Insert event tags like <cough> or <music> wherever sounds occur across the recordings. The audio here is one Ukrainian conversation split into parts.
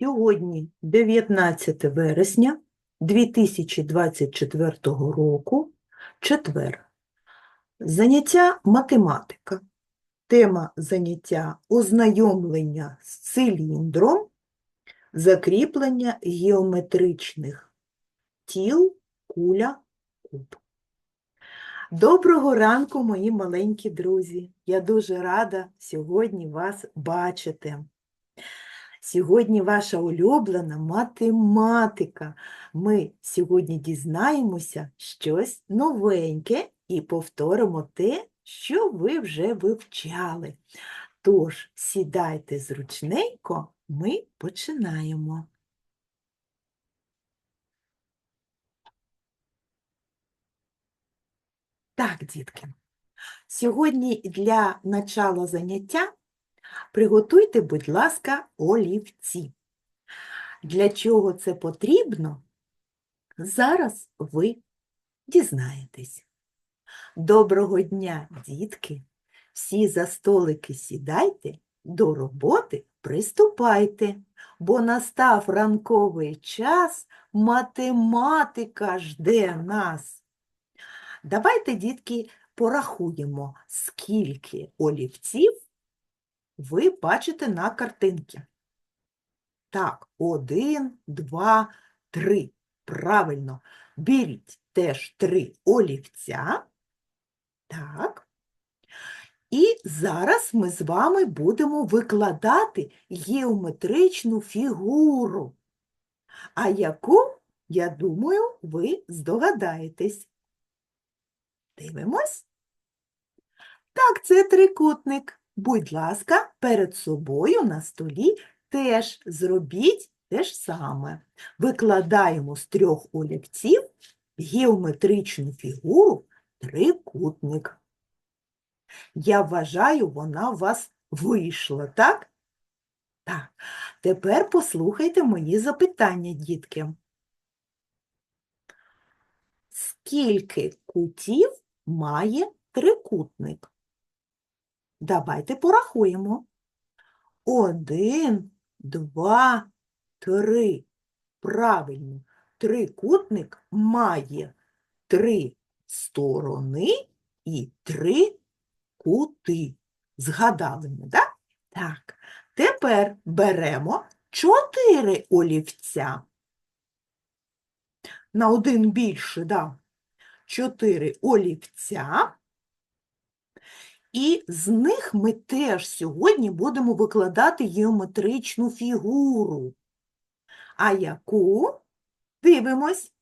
Сьогодні 19 вересня 2024 року, четвер. Заняття математика. Тема заняття ознайомлення з циліндром, закріплення геометричних тіл, куля, куб. Доброго ранку, мої маленькі друзі! Я дуже рада сьогодні вас бачити. Сьогодні ваша улюблена математика. Ми сьогодні дізнаємося щось новеньке і повторимо те, що ви вже вивчали. Тож, сідайте зручненько, ми починаємо. Так, дітки, сьогодні для начала заняття Приготуйте, будь ласка, олівці. Для чого це потрібно? Зараз ви дізнаєтесь. Доброго дня, дітки! Всі за столики сідайте, до роботи приступайте, бо настав ранковий час, математика жде нас. Давайте, дітки, порахуємо, скільки олівців ви бачите на картинці. Так, один, два, три. Правильно. Беріть теж три олівця. Так. І зараз ми з вами будемо викладати геометричну фігуру. А яку, я думаю, ви здогадаєтесь. Дивимось. Так, це трикутник. Будь ласка, перед собою на столі теж зробіть те ж саме. Викладаємо з трьох олівців геометричну фігуру трикутник. Я вважаю, вона у вас вийшла, так? Так. Тепер послухайте мої запитання, дітки. Скільки кутів має трикутник? Давайте порахуємо. Один, два, три. Правильно, трикутник має три сторони і три кути. Згадали ми, так? Так. Тепер беремо чотири олівця. На один більше, да. Чотири олівця. І з них ми теж сьогодні будемо викладати геометричну фігуру. А яку? Дивимось.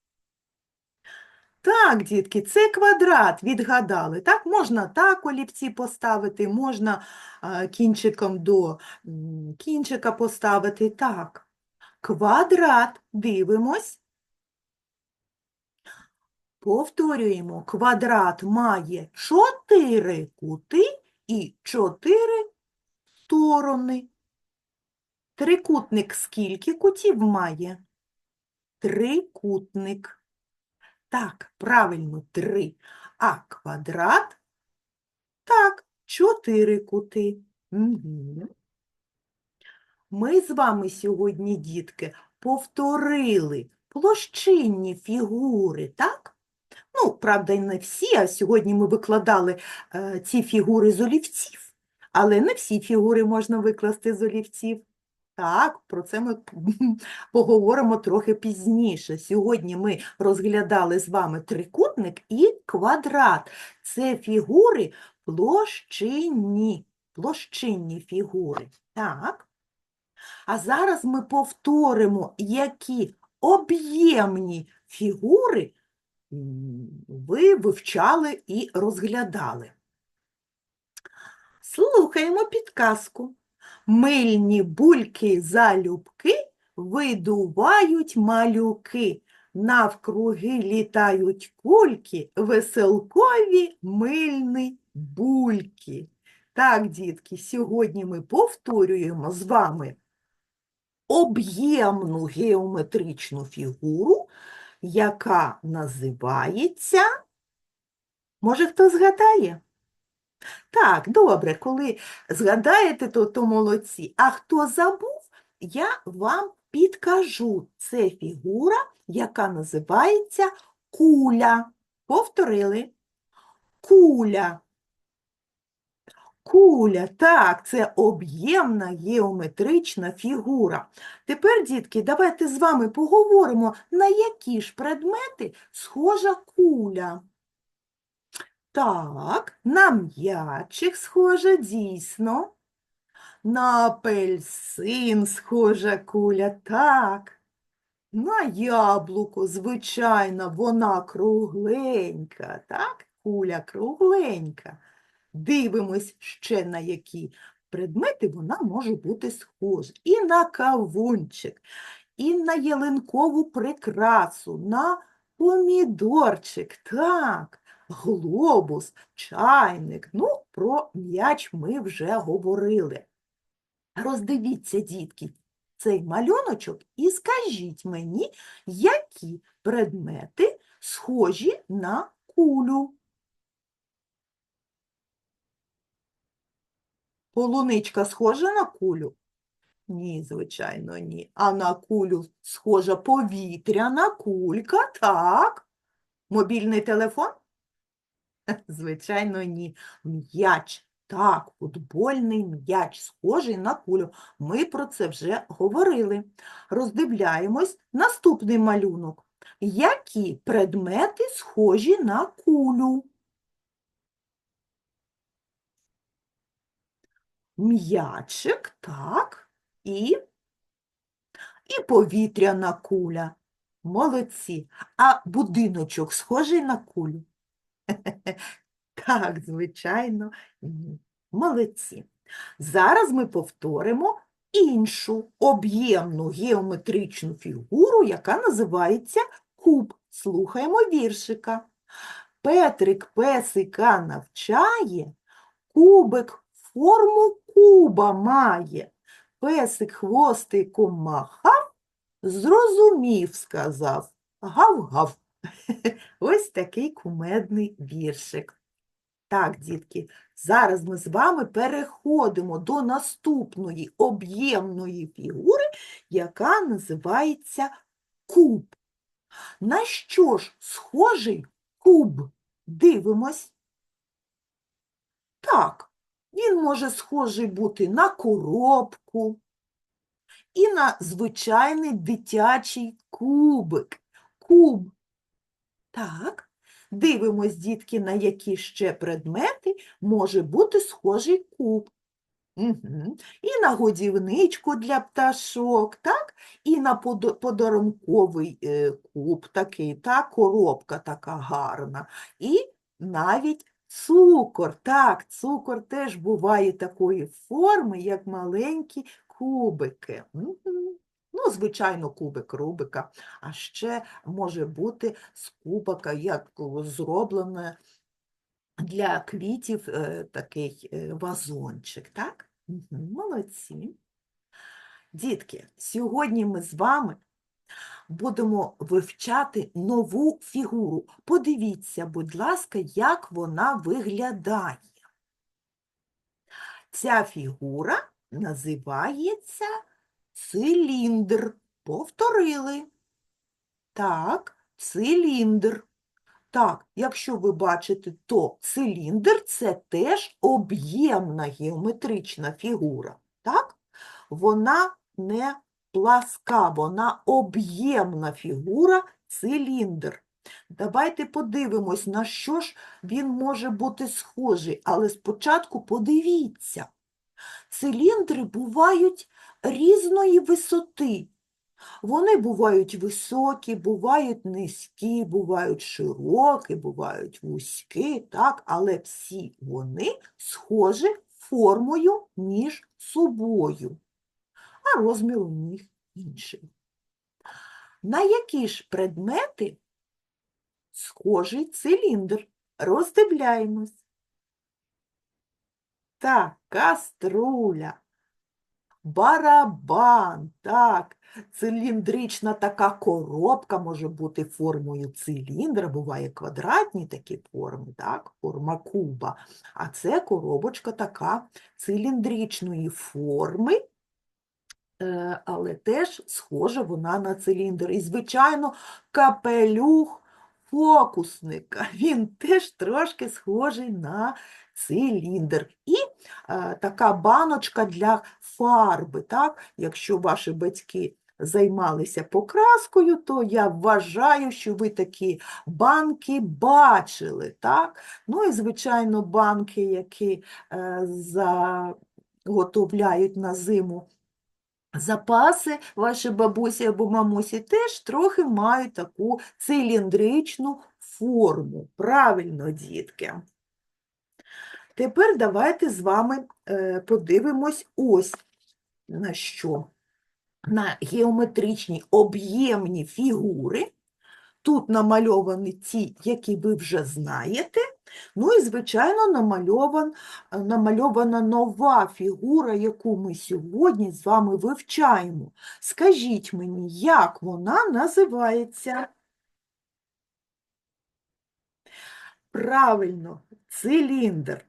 Так, дітки, це квадрат, відгадали. Так, можна так олівці поставити, можна кінчиком до кінчика поставити. Так, квадрат, дивимось. Повторюємо, квадрат має чотири кути і чотири сторони. Трикутник скільки кутів має? Трикутник. Так, правильно, три. А квадрат? Так, чотири кути. Ми з вами сьогодні, дітки, повторили площинні фігури, так? Ну, правда, не всі, а сьогодні ми викладали е, ці фігури з олівців, але не всі фігури можна викласти з олівців. Так, про це ми <laughs> поговоримо трохи пізніше. Сьогодні ми розглядали з вами трикутник і квадрат. Це фігури площинні, площинні фігури. Так. А зараз ми повторимо, які об'ємні фігури ви вивчали і розглядали. Слухаємо підказку. Мильні бульки залюбки видувають малюки, навкруги літають кульки, веселкові мильні бульки. Так, дітки, сьогодні ми повторюємо з вами об'ємну геометричну фігуру, яка називається, може хто згадає? Так, добре, коли згадаєте, то, то молодці. А хто забув, я вам Підкажу, це фігура, яка називається куля. Повторили. Куля. Куля, так, це об'ємна геометрична фігура. Тепер, дітки, давайте з вами поговоримо, на які ж предмети схожа куля. Так, на м'ячик схожа, дійсно. На апельсин схожа куля, так. На яблуко, звичайно, вона кругленька, так? Куля кругленька. Дивимось ще на які предмети вона може бути схожа. І на кавунчик, і на ялинкову прикрасу, на помідорчик, так, глобус, чайник. Ну, про м'яч ми вже говорили. Роздивіться, дітки, цей малюночок і скажіть мені, які предмети схожі на кулю. Полуничка схожа на кулю? Ні, звичайно, ні. А на кулю схожа повітряна кулька, так. Мобільний телефон? <laughs> Звичайно, ні. М'яч. Так, футбольний м'яч схожий на кулю. Ми про це вже говорили. Роздивляємось наступний малюнок. Які предмети схожі на кулю? М'ячик, так, і, і повітряна куля. Молодці. А будиночок схожий на кулю? <laughs> Так, звичайно, ні. Молодці. Зараз ми повторимо іншу об'ємну геометричну фігуру, яка називається куб. Слухаємо віршика. Петрик песика навчає, кубик форму куба має. Песик хвостиком махав, зрозумів, сказав. Гав-гав. <laughs> Ось такий кумедний віршик. Так, дітки, зараз ми з вами переходимо до наступної об'ємної фігури, яка називається куб. На що ж схожий куб? Дивимось. Так, він може схожий бути на коробку і на звичайний дитячий кубик. Куб. Так, дивимось, дітки, на які ще предмети може бути схожий куб. Угу. І на годівничку для пташок, так? І на подарунковий е, куб такий, так? коробка така гарна. І навіть цукор. Так, цукор теж буває такої форми, як маленькі кубики. Ну, звичайно, кубик Рубика, а ще може бути з кубика, як зроблене для квітів е, такий е, вазончик, так? Молодці. Дітки, сьогодні ми з вами будемо вивчати нову фігуру. Подивіться, будь ласка, як вона виглядає. Ця фігура називається циліндр. Повторили. Так, циліндр. Так, якщо ви бачите, то циліндр це теж об'ємна геометрична фігура. Так? Вона не пласка, вона об'ємна фігура циліндр. Давайте подивимось, на що ж він може бути схожий, але спочатку подивіться. Циліндри бувають різної висоти. Вони бувають високі, бувають низькі, бувають широкі, бувають вузькі, так? але всі вони схожі формою між собою, а розмір у них інший. На які ж предмети схожий циліндр? Роздивляємось. Так, каструля, барабан, так, циліндрична така коробка може бути формою циліндра, буває квадратні такі форми, так, форма куба. А це коробочка така циліндричної форми, але теж схожа вона на циліндр. І, звичайно, капелюх фокусника. <laughs> Він теж трошки схожий на циліндр. І е, така баночка для фарби. Так? Якщо ваші батьки займалися покраскою, то я вважаю, що ви такі банки бачили. Так? Ну і, звичайно, банки, які е, заготовляють на зиму запаси ваші бабусі або мамусі теж трохи мають таку циліндричну форму. Правильно, дітки. Тепер давайте з вами е, подивимось ось на що. На геометричні об'ємні фігури. Тут намальовані ті, які ви вже знаєте. Ну і, звичайно, намальован, е, намальована нова фігура, яку ми сьогодні з вами вивчаємо. Скажіть мені, як вона називається? Правильно, циліндр.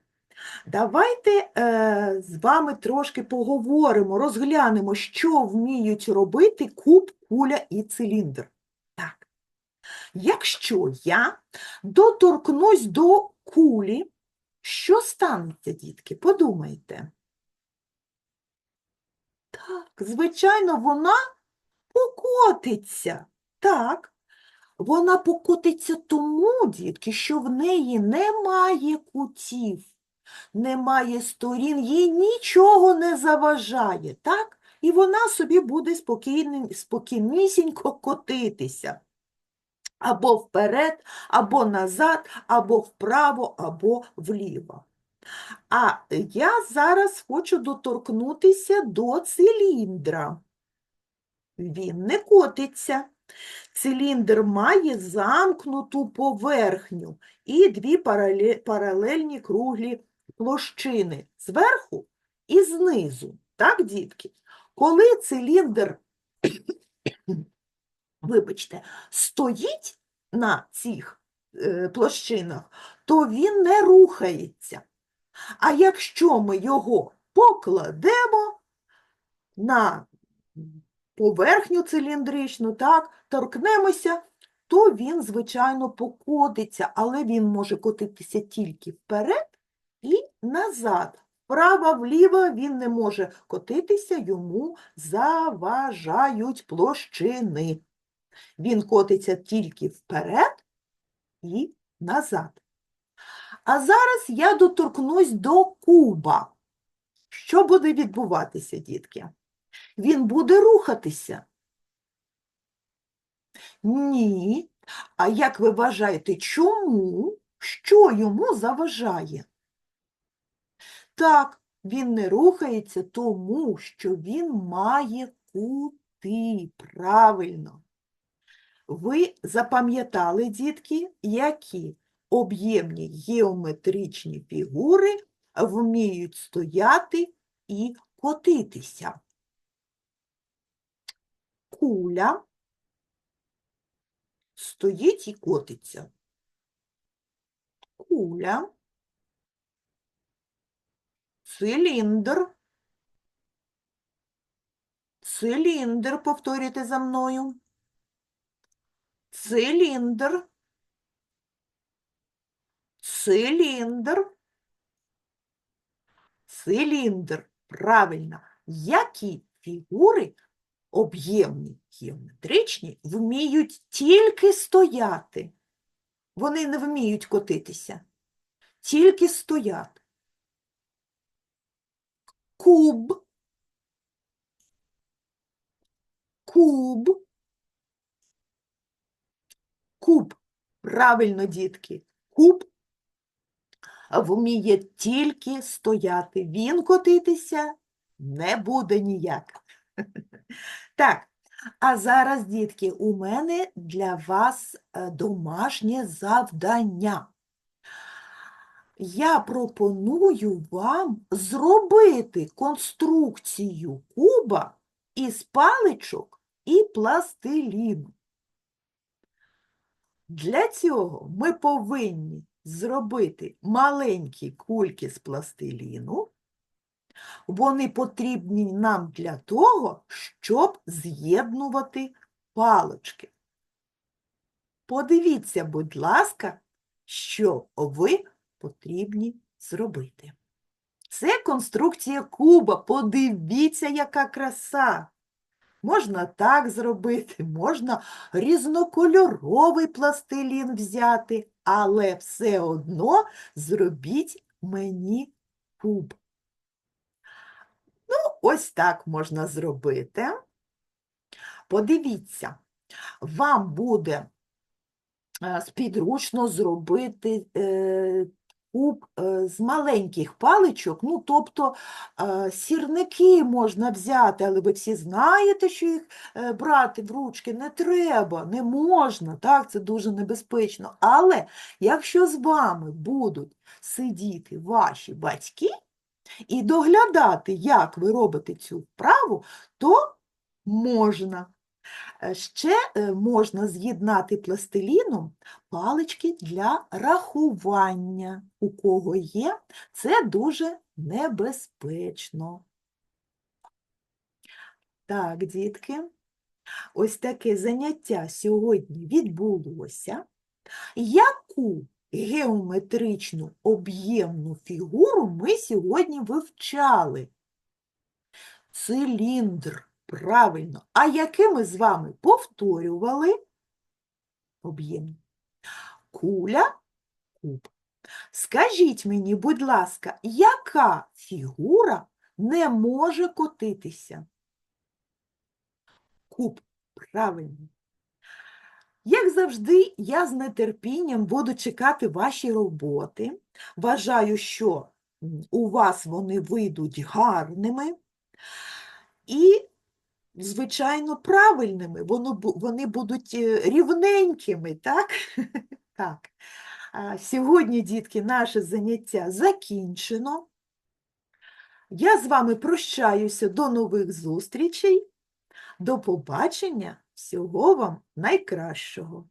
Давайте е, з вами трошки поговоримо, розглянемо, що вміють робити куб, куля і циліндр. Так. Якщо я доторкнусь до кулі, що станеться, дітки? Подумайте. Так, звичайно, вона покотиться. Так, вона покотиться тому, дітки, що в неї немає кутів, немає сторін, їй нічого не заважає, так? І вона собі буде спокійнісінько котитися. Або вперед, або назад, або вправо, або вліво. А я зараз хочу доторкнутися до циліндра. Він не котиться. Циліндр має замкнуту поверхню і дві паралельні круглі площини зверху і знизу. Так, дітки? Коли циліндр, вибачте, стоїть на цих е, площинах, то він не рухається. А якщо ми його покладемо на поверхню циліндричну, так, торкнемося, то він, звичайно, покотиться, але він може котитися тільки вперед і назад. Вправо-вліво він не може котитися, йому заважають площини. Він котиться тільки вперед і назад. А зараз я доторкнусь до куба. Що буде відбуватися, дітки? Він буде рухатися? Ні. А як ви вважаєте, чому? Що йому заважає? Так, він не рухається, тому що він має кути. Правильно. Ви запам'ятали, дітки, які об'ємні геометричні фігури вміють стояти і котитися. Куля стоїть і котиться. Куля, циліндр, циліндр, повторюйте за мною. Циліндр, циліндр, циліндр. Правильно. Які фігури об'ємні, геометричні, вміють тільки стояти. Вони не вміють котитися, тільки стоять. Куб, куб, куб. Правильно, дітки, куб вміє тільки стояти. Він котитися не буде ніяк. <laughs> Так, а зараз, дітки, у мене для вас е, домашнє завдання. Я пропоную вам зробити конструкцію куба із паличок і пластиліну. Для цього ми повинні зробити маленькі кульки з пластиліну, Вони потрібні нам для того, щоб з'єднувати палочки. Подивіться, будь ласка, що ви потрібні зробити. Це конструкція куба. Подивіться, яка краса. Можна так зробити, можна різнокольоровий пластилін взяти, але все одно зробіть мені куб. Ну, ось так можна зробити. Подивіться, вам буде е, спідручно зробити е, з маленьких паличок, ну, тобто е, сірники можна взяти, але ви всі знаєте, що їх е, брати в ручки не треба, не можна, так, це дуже небезпечно. Але якщо з вами будуть сидіти ваші батьки і доглядати, як ви робите цю вправу, то можна. Е, Ще е, можна з'єднати пластиліном палички для рахування. У кого є, це дуже небезпечно. Так, дітки, ось таке заняття сьогодні відбулося. Яку геометричну об'ємну фігуру ми сьогодні вивчали? Циліндр, правильно. А яке ми з вами повторювали? Об'єм. Куля, куб. Скажіть мені, будь ласка, яка фігура не може котитися? Куб, правильно. Як завжди, я з нетерпінням буду чекати ваші роботи. Вважаю, що у вас вони вийдуть гарними і, звичайно, правильними. Воно, вони будуть е, рівненькими, так? <laughs> Так. Сьогодні, дітки, наше заняття закінчено. Я з вами прощаюся до нових зустрічей. До побачення. Всього вам найкращого.